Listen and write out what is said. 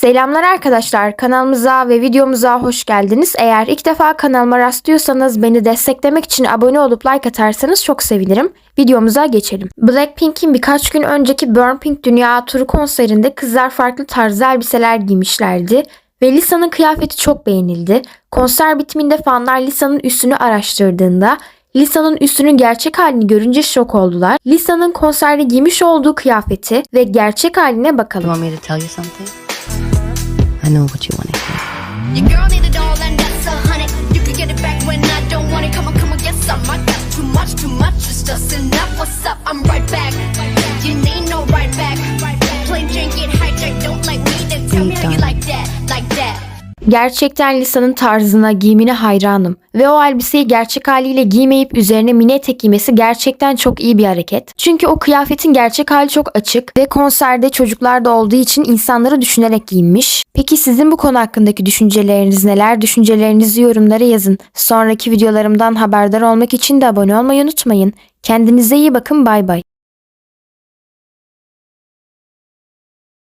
Selamlar arkadaşlar. Kanalımıza ve videomuza hoş geldiniz. Eğer ilk defa kanalıma rastlıyorsanız beni desteklemek için abone olup like atarsanız çok sevinirim. Videomuza geçelim. Blackpink'in birkaç gün önceki Burn Pink Dünya Turu konserinde kızlar farklı tarzda elbiseler giymişlerdi. Ve Lisa'nın kıyafeti çok beğenildi. Konser bitiminde fanlar Lisa'nın üstünü araştırdığında Lisa'nın üstünün gerçek halini görünce şok oldular. Lisa'nın konserde giymiş olduğu kıyafeti ve gerçek haline bakalım. You want me to tell you something? I know what you want to hear. Your girl need it all and that's a hundred. You can get it back when I don't want it. Come on, come on, get some. I got too much, too much. It's just enough. What's up? I'm right back. You need no right back. Plain Jane get hijacked. Don't like me, then tell me how you Gerçekten Lisa'nın tarzına, giyimine hayranım. Ve o elbiseyi gerçek haliyle giymeyip üzerine mini etek giymesi gerçekten çok iyi bir hareket. Çünkü o kıyafetin gerçek hali çok açık ve konserde çocuklar da olduğu için insanları düşünerek giyinmiş. Peki sizin bu konu hakkındaki düşünceleriniz neler? Düşüncelerinizi yorumlara yazın. Sonraki videolarımdan haberdar olmak için de abone olmayı unutmayın. Kendinize iyi bakın bay bay.